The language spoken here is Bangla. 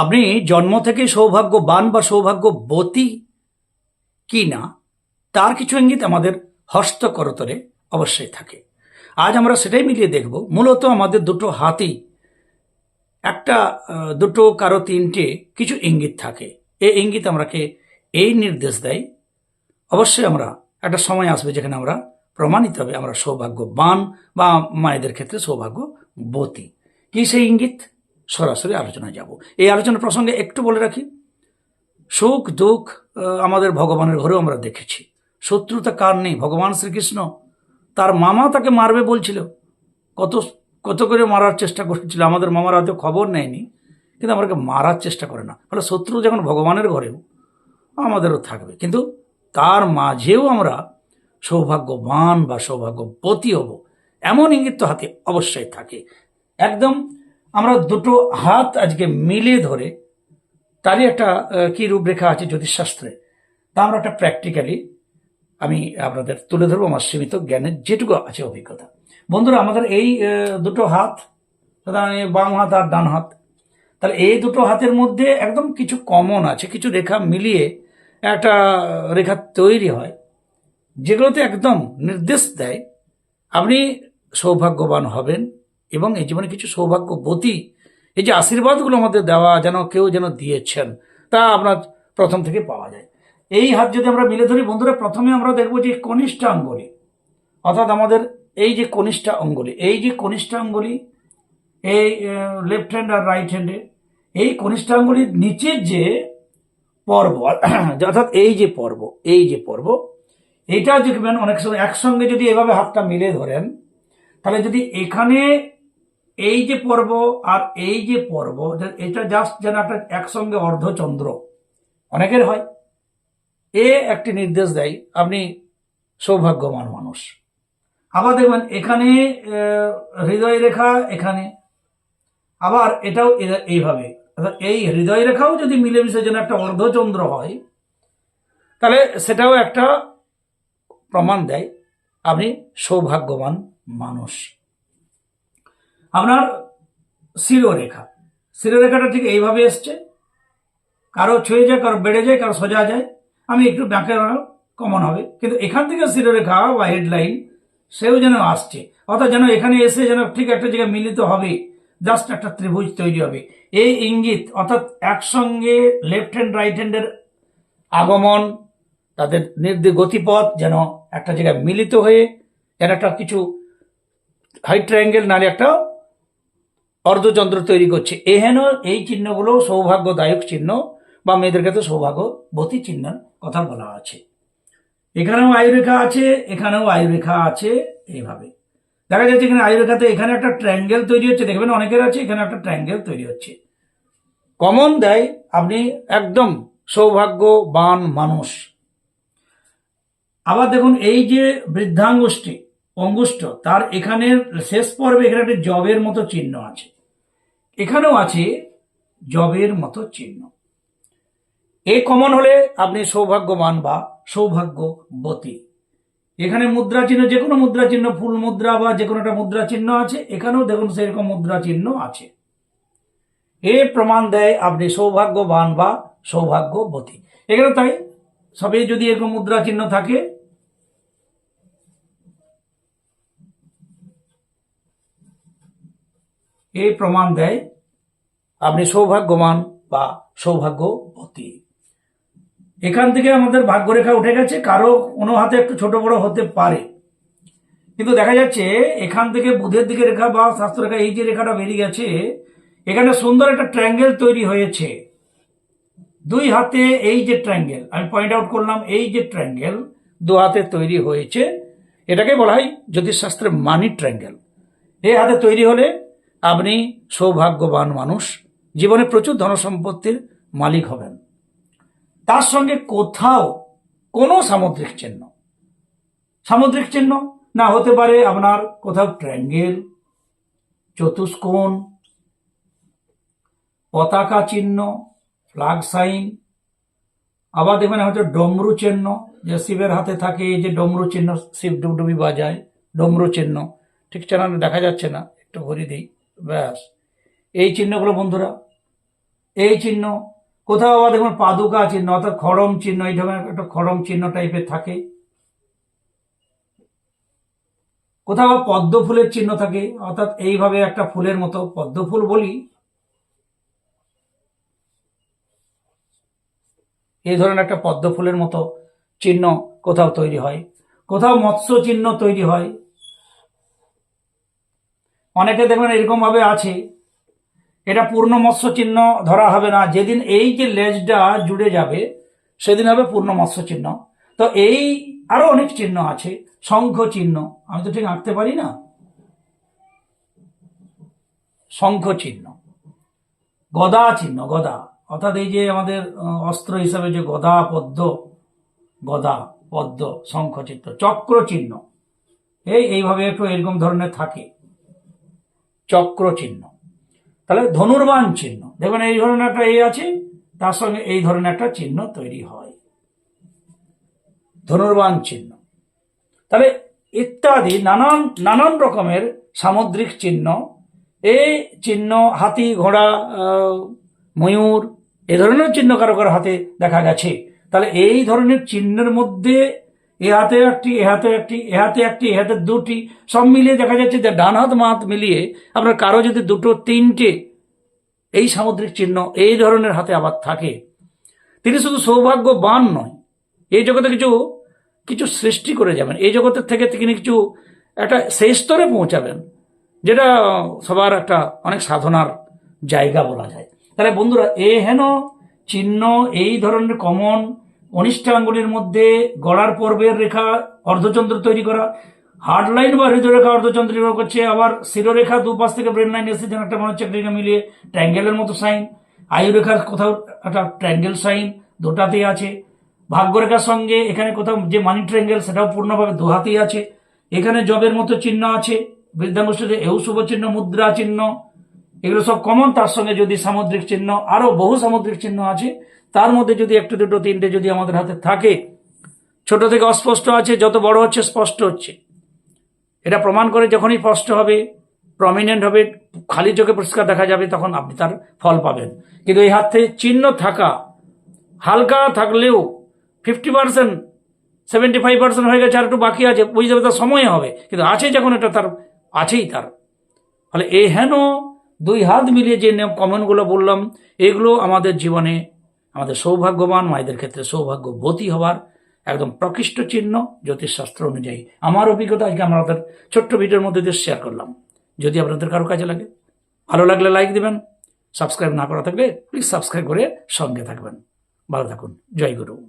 আপনি জন্ম থেকে সৌভাগ্যবান বা সৌভাগ্যবতী কি না, তার কিছু ইঙ্গিত আমাদের হস্তকরতরে অবশ্যই থাকে। আজ আমরা সেটাই মিলিয়ে দেখব। মূলত আমাদের দুটো হাতি, একটা দুটো, কারও তিনটে কিছু ইঙ্গিত থাকে। এই ইঙ্গিত আমরাকে এই নির্দেশ দেয়। অবশ্যই আমরা একটা সময় আসবে যেখানে আমরা প্রমাণিত হবে আমরা সৌভাগ্যবান বা মায়েদের ক্ষেত্রে সৌভাগ্যবতী কি সেই ইঙ্গিত? সরাসরি আলোচনায় যাব। এই আলোচনা প্রসঙ্গে একটু বলে রাখি, সুখ, দুঃখ আমাদের ভগবানের ঘরেও আমরা দেখেছি। শত্রুতা কার নেই? ভগবান শ্রীকৃষ্ণ, তার মামা তাকে মারবে বলছিল। কত কত করে মারার চেষ্টা করেছিল, আমাদের মামার হয়তো খবর নেয়নি, কিন্তু আমাকে মারার চেষ্টা করে না। ফলে শত্রু যখন ভগবানের ঘরেও, আমাদেরও থাকবে। কিন্তু তার মাঝেও আমরা সৌভাগ্যবান বা সৌভাগ্যবতী হব, এমন ইঙ্গিত হাতে অবশ্যই থাকে। একদম আমরা দুটো হাত আজকে মিলে ধরে, তারই একটা কি রূপরেখা আছে জ্যোতিষশাস্ত্রে? তা আমরা একটা প্র্যাকটিক্যালি আমি আপনাদের তুলে ধরবো আমার সীমিত জ্ঞানের যেটুকু আছে অভিজ্ঞতা। বন্ধুরা, আমাদের এই দুটো হাত বাম হাত আর ডান হাত, তাহলে এই দুটো হাতের মধ্যে একদম কিছু কমন আছে, কিছু রেখা মিলিয়ে একটা রেখা তৈরি হয়, যেগুলোতে একদম নির্দেশ দেয়, আপনি সৌভাগ্যবান হবেন এবং এই জীবনে কিছু সৌভাগ্যবতী এই যে আশীর্বাদগুলো আমাদের দেওয়া যেন কেউ যেন দিয়েছেন, তা আপনার প্রথম থেকে পাওয়া যায়। এই হাত যদি আমরা মিলে ধরি, বন্ধুরা, প্রথমে আমরা দেখব যে কনিষ্ঠ আঙ্গুলি, অর্থাৎ আমাদের এই যে কনিষ্ঠ অঙ্গুলি এই যে কনিষ্ঠ আঙ্গুলি, এই লেফট হ্যান্ড আর রাইট হ্যান্ডে এই কনিষ্ঠ আঙ্গুলির নিচের যে পর্ব, অর্থাৎ এই যে পর্ব, এই যে পর্ব, এইটা দেখবেন অনেক সময় একসঙ্গে যদি এভাবে হাতটা মিলে ধরেন, তাহলে যদি এখানে এই যে পর্ব আর এই যে পর্ব এটা জাস্ট যেন একটা একসঙ্গে অর্ধচন্দ্র। অনেকের হয়। এ একটি নির্দেশ দেয়, আপনি সৌভাগ্যবান মানুষ। আবার দেখবেন এখানে হৃদয় রেখা এখানে। আবার এটাও এইভাবে। এই হৃদয় রেখাও যদি মিলেমিশে যেন একটা অর্ধচন্দ্র হয়, তাহলে সেটাও একটা প্রমাণ দেয়, আপনি সৌভাগ্যবান মানুষ। আপনার শিরোরেখা শিরোরেখাটা ঠিক এইভাবে এসছে। কারও ছুঁয়ে যায়, কারও বেড়ে যায়, কারও সোজা যায়। আমি একটু ব্যাঁকে কমন হবে। কিন্তু এখান থেকে শিরোরেখা বা হেডলাইন সেও যেন আসছে। অর্থাৎ যেন এখানে এসে যেন ঠিক একটা জায়গায় মিলিত হবে। জাস্ট একটা ত্রিভুজ তৈরি হবে। এই ইঙ্গিত, অর্থাৎ একসঙ্গে লেফট হ্যান্ড রাইট হ্যান্ডের আগমন, তাদের নির্দিষ্ট গতিপথ যেন একটা জায়গায় মিলিত হয়ে, যেন একটা কিছু হাই ট্রায়াঙ্গেল নালে একটা অর্ধচন্দ্র তৈরি করছে। এহেন এই চিহ্নগুলো সৌভাগ্যদায়ক চিহ্ন বা মেয়েদের ক্ষেত্রে সৌভাগ্যবতী চিহ্নের কথা বলা আছে। এখানেও আয়ুরেখা আছে, এখানেও আয়ুরেখা আছে, এইভাবে। দেখা যাচ্ছে এখানে আয়ুরেখাতে এখানে একটা ট্রায়াঙ্গেল তৈরি হচ্ছে, দেখবেন অনেকের আছে, এখানে একটা ট্রায়াঙ্গেল তৈরি হচ্ছে। কমন দেয়, আপনি একদম সৌভাগ্যবান মানুষ। আবার দেখুন, এই যে বৃদ্ধাঙ্গুষ্ঠী অঙ্গুষ্ঠ, তার এখানের শেষ পর্বে এখানে একটা জবের মতো চিহ্ন আছে। এখানেও আছে জবের মতো চিহ্ন। এ কমন হলে আপনি সৌভাগ্যবান বা সৌভাগ্যবতী। এখানে মুদ্রা চিহ্ন, যে কোনো মুদ্রা চিহ্ন, ফুল মুদ্রা বা যে কোনো একটা মুদ্রা চিহ্ন আছে, এখানেও দেখুন সেরকম মুদ্রা চিহ্ন আছে। এ প্রমাণ দেয় আপনি সৌভাগ্যবান বা সৌভাগ্যবতী। এখানে তাই সবই যদি এরকম মুদ্রা চিহ্ন থাকে এই প্রমাণ দেয় আপনি সৌভাগ্যবান বা সৌভাগ্যবতী। এখান থেকে আমাদের ভাগ্যরেখা উঠে গেছে, কারও কোনো হাতে একটু ছোট বড় হতে পারে। কিন্তু দেখা যাচ্ছে, এখান থেকে বুধের দিকে রেখা বা স্বাস্থ্য রেখা, এই যে রেখাটা বেরিয়ে গেছে, এখানে সুন্দর একটা ট্রায়াঙ্গেল তৈরি হয়েছে। দুই হাতে এই যে ট্রায়াঙ্গেল আমি পয়েন্ট আউট করলাম, এই যে ট্রায়াঙ্গেল দু হাতে তৈরি হয়েছে। এটাকে বলা হয় জ্যোতিষশাস্ত্রের মানি ট্রায়াঙ্গেল এই হাতে তৈরি হলে আপনি সৌভাগ্যবান মানুষ। জীবনে প্রচুর ধনসম্পত্তির মালিক হবেন। তার সঙ্গে কোথাও কোনো সামুদ্রিক চিহ্ন। সামুদ্রিক চিহ্ন না হতে পারে আপনার কোথাও ট্রায়াঙ্গেল, চতুষ্কোণ, পতাকা চিহ্ন ফ্লাগ সাইন। আবার দেখবেন হয়তো ডমরু চিহ্ন, যে শিবের হাতে থাকে যে ডমরু চিহ্ন শিব ডুবডুবি বাজায়, ডমরু চিহ্ন। ঠিক চ্যানেলে দেখা যাচ্ছে না, একটু ভরি দিই। ব্যাস। এই চিহ্নগুলো বন্ধুরা, এই চিহ্ন। কোথাও আবার দেখুন পাদুকা চিহ্ন, অর্থাৎ খড়ম চিহ্ন, এই ধরনের একটা খড়ম চিহ্ন টাইপের থাকে। কোথাও পদ্ম ফুলের চিহ্ন থাকে, অর্থাৎ এইভাবে একটা ফুলের মতো। পদ্ম ফুল বলি, এই ধরনের একটা পদ্ম ফুলের মতো চিহ্ন কোথাও তৈরি হয়। কোথাও মৎস্য চিহ্ন তৈরি হয়। অনেকে দেখবেন এরকম ভাবে আছে। এটা পূর্ণ মৎস্য চিহ্ন ধরা হবে না। যেদিন এই যে লেজটা জুড়ে যাবে, সেদিন হবে পূর্ণ মৎস্য চিহ্ন তো এই আরও অনেক চিহ্ন আছে শঙ্খ চিহ্ন আমি তো ঠিক আঁকতে পারি না? শঙ্খ চিহ্ন গদা চিহ্ন, গদা। অর্থাৎ এই যে আমাদের অস্ত্র হিসাবে যে গদা, পদ্ম গদা, পদ্ম শঙ্খ চিহ্ন চক্র চিহ্ন এই, এইভাবে একটু এরকম ধরনের থাকে। চক্র চিহ্ন তাহলে ধনুর্বাণ চিহ্ন। দেখবেন এই ধরনের একটা এই আছে, তার সঙ্গে এই ধরনের একটা চিহ্ন তৈরি হয়। ধনুর্বাণ চিহ্ন। তাহলে ইত্যাদি নানান নানান রকমের সামুদ্রিক চিহ্ন। এই চিহ্ন, হাতি, ঘোড়া ময়ূর, এ ধরনের চিহ্ন কারও কারও হাতে দেখা গেছে। তাহলে এই ধরনের চিহ্নের মধ্যে এ হাতে একটি এ হাতে একটি এ হাতে একটি এ হাতে দুটি, সব মিলিয়ে দেখা যাচ্ছে যে ডান হাত মাত মিলিয়ে আপনার কারও যদি দুটো, তিনটে এই সামুদ্রিক চিহ্ন এই ধরনের হাতে আবার থাকে, তিনি শুধু সৌভাগ্যবান নয়, এই জগতে কিছু কিছু সৃষ্টি করে যাবেন, এই জগতের থেকে তিনি কিছু একটা সেই স্তরে পৌঁছাবেন, যেটা সবার একটা অনেক সাধনার জায়গা বলা যায়। তাহলে বন্ধুরা, এ হেন চিহ্ন, এই ধরনের কমন অনিষ্টাঙ্গুলির মধ্যে গড়ার পর্বের রেখা অর্ধচন্দ্র তৈরি করা হার্ড লাইন বা হৃদয়রেখা অর্ধচন্দ্র নির্ভর করছে, আবার শিরোরেখা দুপাশ থেকে ব্রেন লাইন এসে যেন একটা মনে হচ্ছে একটা মিলিয়ে ট্রাঙ্গেলের মতো সাইন আয়ুরেখার কোথাও একটা ট্রাঙ্গেল সাইন দুটাতেই আছে, ভাগ্যরেখার সঙ্গে এখানে কোথাও যে মানি ট্রাঙ্গেল সেটাও পূর্ণভাবে দুহাতেই আছে, এখানে জবের মতো চিহ্ন আছে বৃদ্ধাঙ্গুষ্ঠীতে এও শুভ চিহ্ন মুদ্রা চিহ্ন এগুলো সব কমন তার সঙ্গে যদি সামুদ্রিক চিহ্ন, আরও বহু সামুদ্রিক চিহ্ন আছে, তার মধ্যে যদি একটু, দুটো, তিনটে যদি আমাদের হাতে থাকে, ছোট থেকে অস্পষ্ট আছে, যত বড় হচ্ছে, স্পষ্ট হচ্ছে। এটা প্রমাণ করে যখনই স্পষ্ট হবে প্রমিনেন্ট হবে, খালি চোখে পরিষ্কার দেখা যাবে, তখন আপনি তার ফল পাবেন। কিন্তু এই হাতে চিহ্ন থাকা, হালকা থাকলেও fifty percent seventy five percent হয়ে গেছে, আর একটু বাকি আছে, বুঝতে হবে তার সময় হবে। কিন্তু আছে যখন, এটা তার, আছেই তার। ফলে এই হেন দুই হাত মিলিয়ে যে নিয়ম কমেন্টগুলো বললাম, এগুলো আমাদের জীবনে আমাদের সৌভাগ্যবান মায়েদের ক্ষেত্রে সৌভাগ্যবতী হবার একদম প্রকৃষ্ট চিহ্ন জ্যোতিষশাস্ত্র অনুযায়ী। আমার অভিজ্ঞতা আজকে আমরা আমাদের ছোট্ট ভিডিওর মধ্যে দিয়ে শেয়ার করলাম। যদি আপনাদের কারও কাজে লাগে, ভালো লাগলে লাইক দেবেন সাবস্ক্রাইব না করা থাকলে প্লিজ সাবস্ক্রাইব করে সঙ্গে থাকবেন। ভালো থাকুন। জয় গুরু।